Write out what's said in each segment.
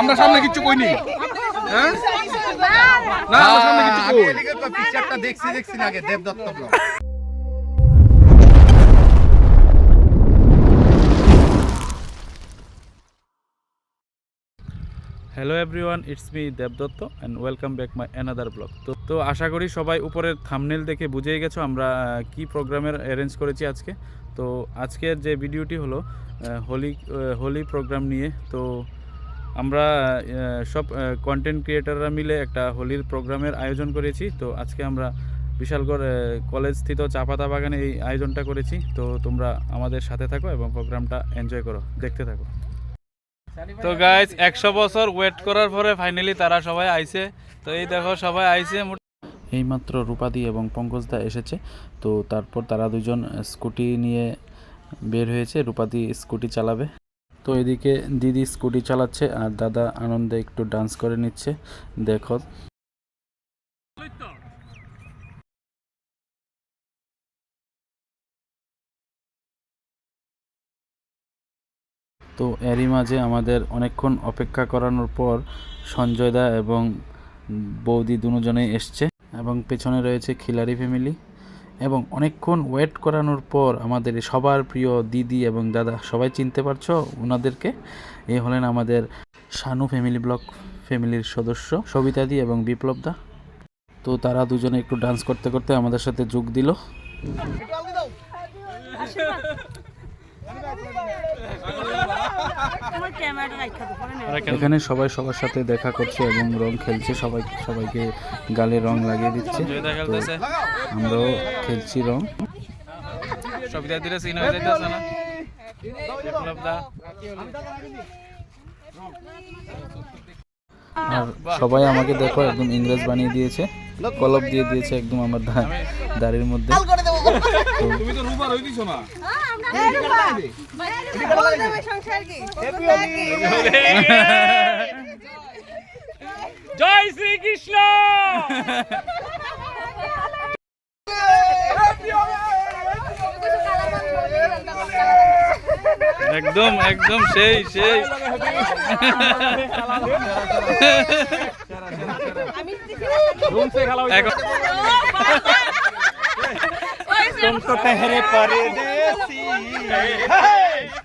আমরা সামনে কিচ্ছু কইনি। হ্যাঁ? না আমরা সামনে কিচ্ছু কই পিকচারটা দেখছি দেখছি আগে Debdutta blog. Hello everyone it's me Debdutta and welcome back my another blog তো তো আশা করি সবাই উপরের থামনেল দেখে বুঝেই গেছো আমরা কি প্রোগ্রামের অ্যারেঞ্জ করেছি আজকে। তো আজকের যে ভিডিওটি হলো হোলি হোলি প্রোগ্রাম নিয়ে তো আমরা সব কন্টেন্ট ক্রিয়েটাররা মিলে একটা হোলির প্রোগ্রামের আয়োজন করেছি। তো আজকে আমরা বিশালগড় কলেজ স্থিত চা পাতা বাগানে এই আয়োজনটা করেছি। তো তোমরা আমাদের সাথে থাকো এবং প্রোগ্রামটা এনজয় করো দেখতে থাকো। তো গাইজ একশো বছর ওয়েট করার পরে ফাইনালি তারা সবাই আইছে। তো এই দেখো সবাই আইছে এইমাত্র রূপাদি এবং পঙ্কজদা এসেছে। তো তারপর তারা দুজন স্কুটি নিয়ে বের হয়েছে। রূপাদি স্কুটি চালাবে। তো এদিকে দিদি স্কুটি চালাচ্ছে আর দাদা আনন্দে একটু ডান্স করে নিচ্ছে। দেখো। তো এরই মাঝে আমাদের অনেকক্ষণ অপেক্ষা করানোর পর সঞ্জয় দা এবং বৌদি দুজনেই এসছে এবং পেছনে রয়েছে খিলারি ফ্যামিলি এবং অনেকক্ষণ ওয়েট করানোর পর আমাদের সবার প্রিয় দিদি এবং দাদা, সবাই চিনতে পারছ? ওনাদেরকে এ হলেন আমাদের শানু ফ্যামিলি ব্লক ফ্যামিলির সদস্য সবিতাদি এবং বিপ্লব দা। তো তারা দুজনে একটু ডান্স করতে করতে আমাদের সাথে যোগ দিল। এখানে সবাই সবার সাথে দেখা করছে এবং রং খেলছে সবাই সবাইকে গালে রং লাগিয়ে দিচ্ছে। আমরাও খেলছি রং। সবিতা দিলে সিন হয়ে যাইতেছে না? আর সবাই আমাকে দেখো একদম ইংরেজ বানিয়ে দিয়েছে কলপ দিয়ে দিয়েছে একদম আমার দা- দাড়ির মধ্যে। তুমি তো রূপার হই না। জয় শ্রীকৃষ্ণ একদম একদম সেই সেই এখন तुमको ठहरे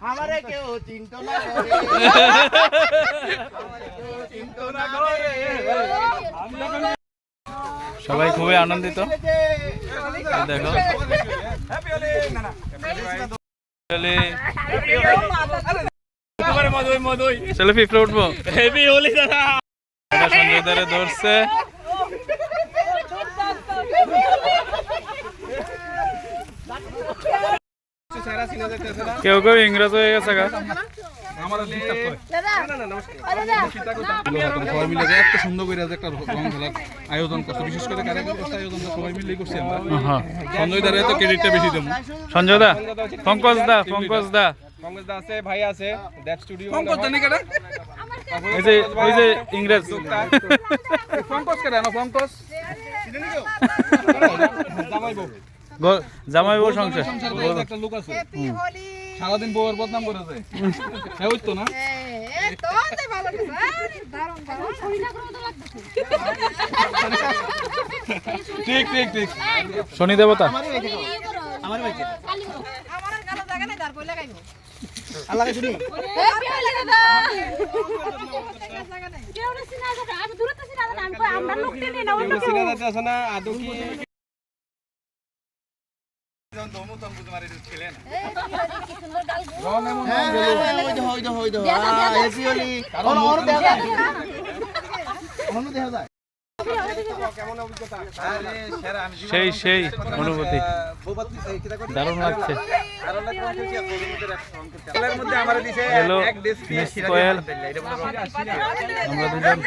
আমারে কেউ না না করে সবাই খুবই আনন্দিত। দেখো। উঠবো। হেভি হোলি ধরছে কেউ কেউ ইংরেজ হয়ে গেছে গা। সুন্দর করে একটা রং খেলার আয়োজন করছে। বিশেষ করে কারিগর সবাই মিলেই করছি আমরা। হ্যাঁ। সঞ্জয় দারে তো ক্রেডিটটা বেশি দেবো। সঞ্জয় দা পঙ্কজ দা পঙ্কজ দা। দা আছে ভাই আছে দেব স্টুডিও পঙ্কজ জানি কেটে ওই যে ওই যে ইংরেজ। পঙ্কজ কেটে না পঙ্কজ জামাইবো গ- জামাই বউ সংসার। একটা লোক আছে। সারাদিন বউয়ের বদনাম করেছে হ্যাঁ ওই তো না? ঠিক ঠিক ঠিক। শনি দেবতা। আমরা লোককে নিয়ে না কেউ। সিনা সেই সেই অনুভূতি। দারুণ লাগছে। হ্যালো মিস কোয়েল আমরা দুজন।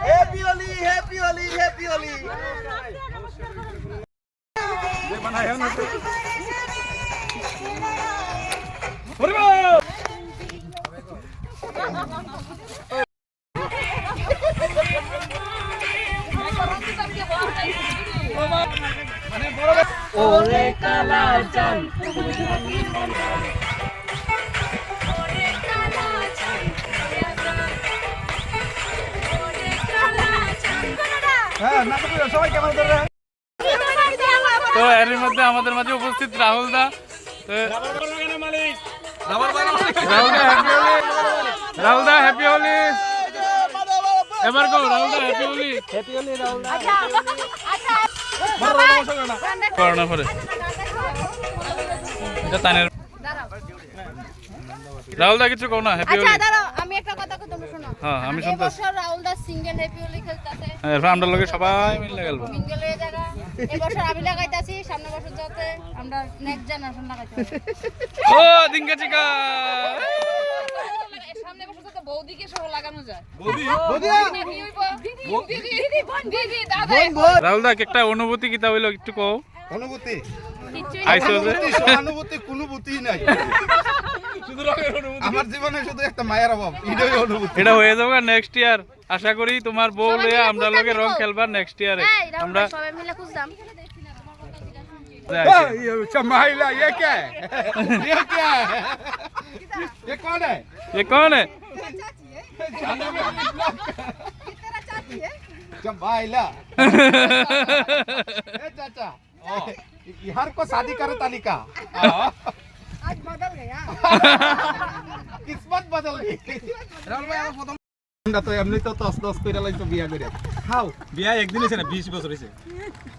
Happy Oli, Happy Oli, Happy Oli. Oleh kalajan, kemudian kita তো এর মধ্যে আমাদের মাঝে উপস্থিত রাহুল দা। রাহুল দা হ্যাপি হোলি। রাহুল দা হ্যাপি হোলি। এবার কো রাহুল দা হ্যাপি হোলি? করোনা পরে। এটা তানের রাহুল দা কিছু কও না হ্যাপি আচ্ছা দাঁড়াও আমি একটা কথা কই তোমরা শোনো হ্যাঁ আমি শুনতেছি এবছর রাহুল দাস সিঙ্গেল হ্যাপি হোলি খেলতাছে এরপর আমরা লগে সবাই মিলে গেলবো সিঙ্গেলের জায়গা এবছর আমি লাগাইতাছি সামনে বছর যাতে আমরা নেক্সট জেনারেশন লাগাইতে ও দিঙ্কা চিকা সামনে বছর যাতে বৌদিকে সহ লাগানো যায় বৌদি হইব দিদি দিদি বোন দিদি দাদা রাহুল দা একটা অনুভূতি কিতা হইল একটু কও অনুভূতি আইসো যে অনুভূতি কোনো বুতি নাই আমার জীবনে শুধু একটা মায়ের অভাব এটাই অনুভূতি এটা হয়ে যাবে নেক্সট ইয়ার আশা করি তোমার বউ লইয়া আমরা লগে রং খেলবার নেক্সট ইয়ারে এই রাহুল আমরা দাস সবাই মিলে খুঁজতাম अच्छा महिला ये क्या है ये क्या है ये कौन है ये कौन है अच्छा महिला ए चाचा यार को शादी करे तालिका আজ বদল গয়া কিসমত বদল গই রাহুল ভাই আমার প্রথম আমরা তো এমনি তো তস তস কইরা লাইছো বিয়া করে খাও। বিয়া একদিন হয়েছে না বিশ বছর হয়েছে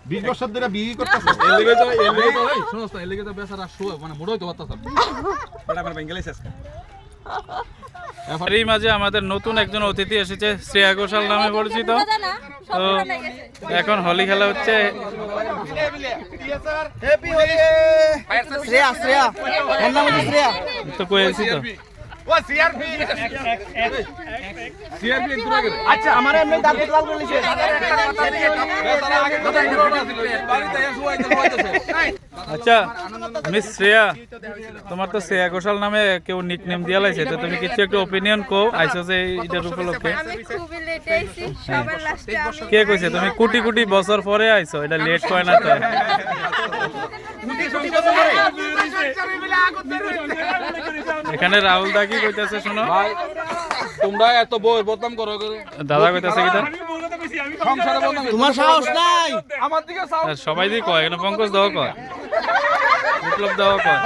20 বছর ধরে বিয়ে করতেছ এর লেগে তো এর লেগে তো এই শোনো এর লেগে তো বেচারা শো মানে মুড়োই তো বড় আমার আজকে এরই মাঝে আমাদের নতুন একজন অতিথি এসেছে শ্রেয়া ঘোষাল নামে পরিচিত। তো এখন হোলি খেলা হচ্ছে। তো কয়েছি তো? ও সিআরপি সিআরপি একটু আগে আচ্ছা আমার এমনি দাঁত লাল করে আচ্ছা মিস শ্রেয়া তোমার তো শ্রেয়া ঘোষাল নামে কেউ নিক নেম দিয়া লাইছে তো তুমি কিছু একটু ওপিনিয়ন কো আইছো যে এটার উপলক্ষে। কে কইছে? তুমি কোটি কোটি বছর পরে আইছো এটা লেট হয় না তো? এখানে রাহুল দা কি কইতাছে শোনো? ভাই তোমরা এত বই বদনাম করো দাদা কইতাছে সংসারে তোমার সাহস নাই। আমার দিকে সবাই দিয়ে কয় এখানে পঙ্কজ দাও কয়। বিপ্লব দাও কয়।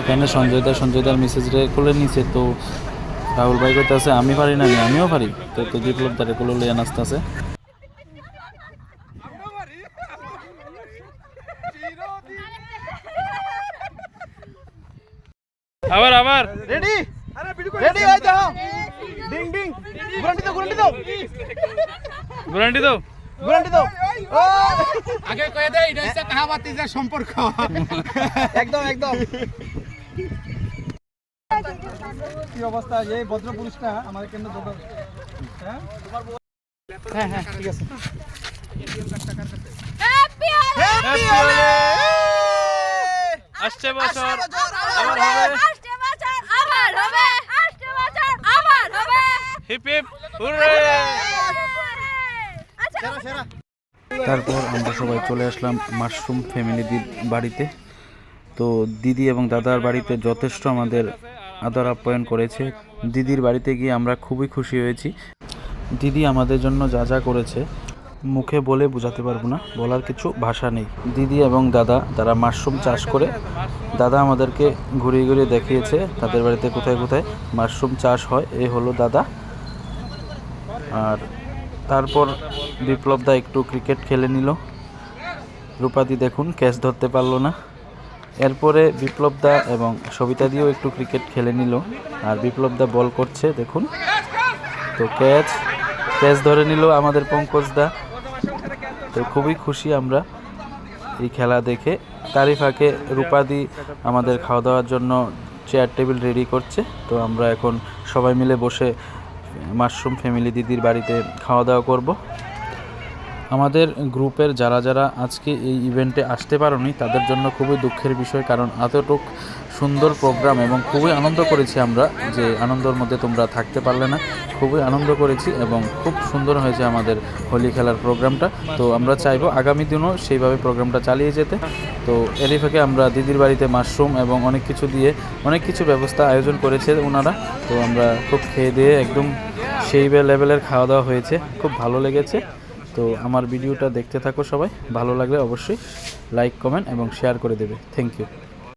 এখানে সঞ্জয় দা সঞ্জয় দার মেসেজ রে কোলে নিছে তো রাহুল ভাই কইতাছে আমি পারি না আমিও পারি। তো তো বিপ্লব দারে কোলে লইয়া নাচতাছে। আবার আবার। রেডি রেডি হই যাও ডিং ডিং। গুরান্ডি দাও গুরান্ডি দাও। গ্যারান্টি দাও। গুরান্ডি দাও। ও। আগে কয়ে দে এটা হচ্ছে কাহাবাতি যে সম্পর্ক। একদম একদম। কি অবস্থা? এই ভদ্র পুরুষটা আমাদের কেন্দ্র দরকার হ্যাঁ? হ্যাঁ ঠিক আছে। হ্যাপি হোলি আসছে বছর। আবার হবে। আসছে বছর আবার হবে। আসছে বছর আবার হবে। Hip hip hooray. আচ্ছা তারপর আমরা সবাই চলে আসলাম মাশরুম ফ্যামিলিদের বাড়িতে। তো দিদি এবং দাদার বাড়িতে যথেষ্ট আমাদের আদর আপ্যায়ন করেছে। দিদির বাড়িতে গিয়ে আমরা খুবই খুশি হয়েছি। দিদি আমাদের জন্য যা যা করেছে মুখে বলে বোঝাতে পারব না, বলার কিছু ভাষা নেই। দিদি এবং দাদা, তারা মাশরুম চাষ করে। দাদা আমাদেরকে ঘুরিয়ে ঘুরিয়ে দেখিয়েছে, তাদের বাড়িতে কোথায় কোথায় মাশরুম চাষ হয় এই হলো দাদা। আর তারপর বিপ্লব দা একটু ক্রিকেট খেলে নিল। রূপাদি দেখুন, ক্যাচ ধরতে পারল না। এরপরে বিপ্লব দা এবং সবিতা দিও একটু ক্রিকেট খেলে নিল। আর বিপ্লব দা বল করছে, দেখুন। তো ক্যাচ ক্যাচ ধরে নিল আমাদের পঙ্কজ দা। তো খুবই খুশি আমরা এই খেলা দেখে। তারিফাকে ফাঁকে রূপাদি আমাদের খাওয়া দাওয়ার জন্য চেয়ার টেবিল রেডি করছে। তো আমরা এখন সবাই মিলে বসে মাশরুম ফ্যামিলি দিদির বাড়িতে খাওয়া দাওয়া করব। আমাদের গ্রুপের যারা যারা আজকে এই ইভেন্টে আসতে পারেনি, তাদের জন্য খুবই দুঃখের বিষয় কারণ এতটুক সুন্দর প্রোগ্রাম এবং খুবই আনন্দ করেছি আমরা যে আনন্দের মধ্যে তোমরা থাকতে পারলে না। খুবই আনন্দ করেছি এবং খুব সুন্দর হয়েছে আমাদের হোলি খেলার প্রোগ্রামটা তো আমরা চাইব আগামী দিনও সেইভাবে প্রোগ্রামটা চালিয়ে যেতে। তো এরই ফাঁকে আমরা দিদির বাড়িতে মাশরুম এবং অনেক কিছু দিয়ে অনেক কিছু ব্যবস্থা আয়োজন করেছে ওনারা তো আমরা খুব খেয়ে দিয়ে একদম সেই লেভেলের খাওয়া দাওয়া হয়েছে। খুব ভালো লেগেছে। তো আমার ভিডিওটা দেখতে থাকো সবাই। ভালো লাগলে অবশ্যই লাইক কমেন্ট এবং শেয়ার করে দেবে। Thank you